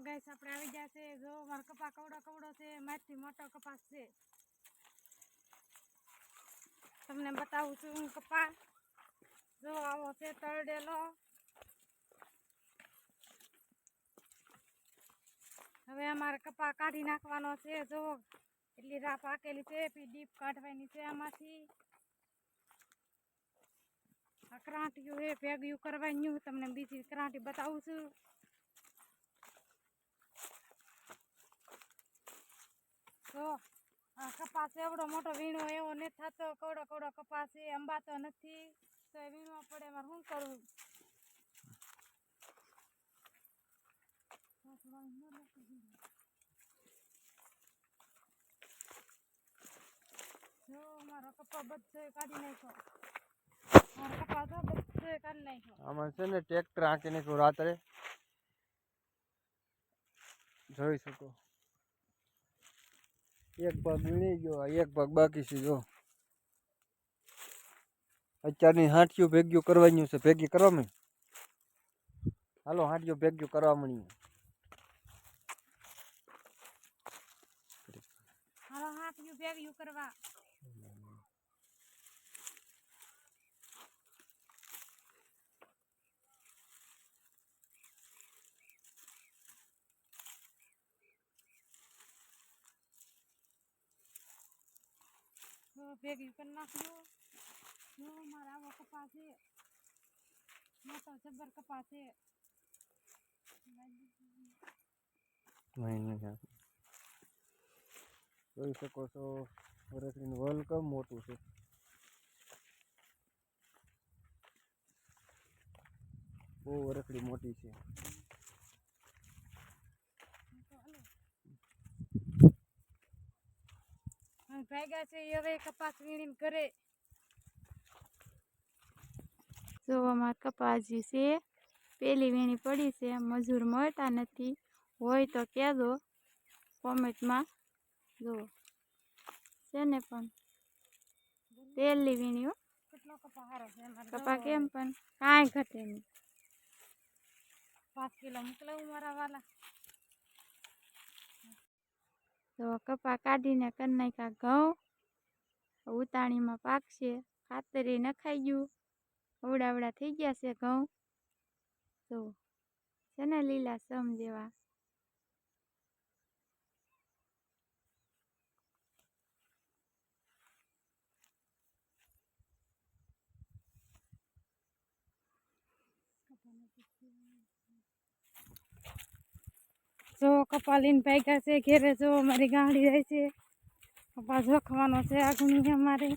Guys આપણે આવી ગયા છે. જો, મારો કપા કવડો કવડો છે, મારથી મોટો કપાસ છે. તમને બતાવું છું કપા. જો, આવો છે તળડેલો હવે અમારે કપા કાઢી નાખવાનો છે. જો, એટલી રા પાકેલી છે પછી ડીપ કાઢવાની છે આમાંથી. આ ક્રાંટીયું એ ભેગ્યું કરવાનું. તમને બીજી ક્રાંટી બતાવું છું. તો આ કપાસ એવડો મોટો વીણો એવો ને થતો, કવડો કવડો કપાસ એ અંબાતો નથી. તો એ વીણવા પડે મારે શું કરવું જો, મારો કપા બધો કાઢી નાખ્યો. મારો કપા તો બધો કાઢી નાખ્યો. આમાં છે ને, ટ્રેક્ટર આંકી નાખ્યું રાત્રે. જોઈ શકો. એક ભાગ વીણી ગયો એક ભાગ બાકી છે, જો. અત્યારની હાંટિયું ભેગ્યું કરવાનું છે, ભેગી કરવા માંડી હાલો હાંટિયું ભેગ્યું કરવા મળી. હાથ ભેગ્યું કરવા તો ભેગી કરી નાખજો. જો મારા આવો કપા છે. મોટો જબર કપા છે. જોઈ શકો છો વર્લ્ડ કમ મોટું છે. બહુ વરસડી મોટી છે. ભાગ્યા છે એ હવે કપાસ વીણીને કરે જો અમાર કપાસજી છે પેલી વીણી પડી છે મજૂર મળતા નથી. હોય તો કહેજો કોમેન્ટમાં. જો છે ને પણ? પેલી વીણી હો. કપા કેમ પણ? કાંઈ ઘટે નહીં. પાંચ કિલો મોકલાવું મારા વાલા. તો કપા કાઢીને કરી નાખ્યા ઘઉં. ઉતાણીમાં પાકશે ખાતરી નખાઈ ગયું. અવડા અવડા થઈ ગયા છે ઘઉં. તો છે ને લીલા સમ જેવા. જો કપા લઈને ભાગ્યા છે, ઘેરે જો અમારી ગાડી જાય છે. કપા જોખવાનો છે આગળ અમારે.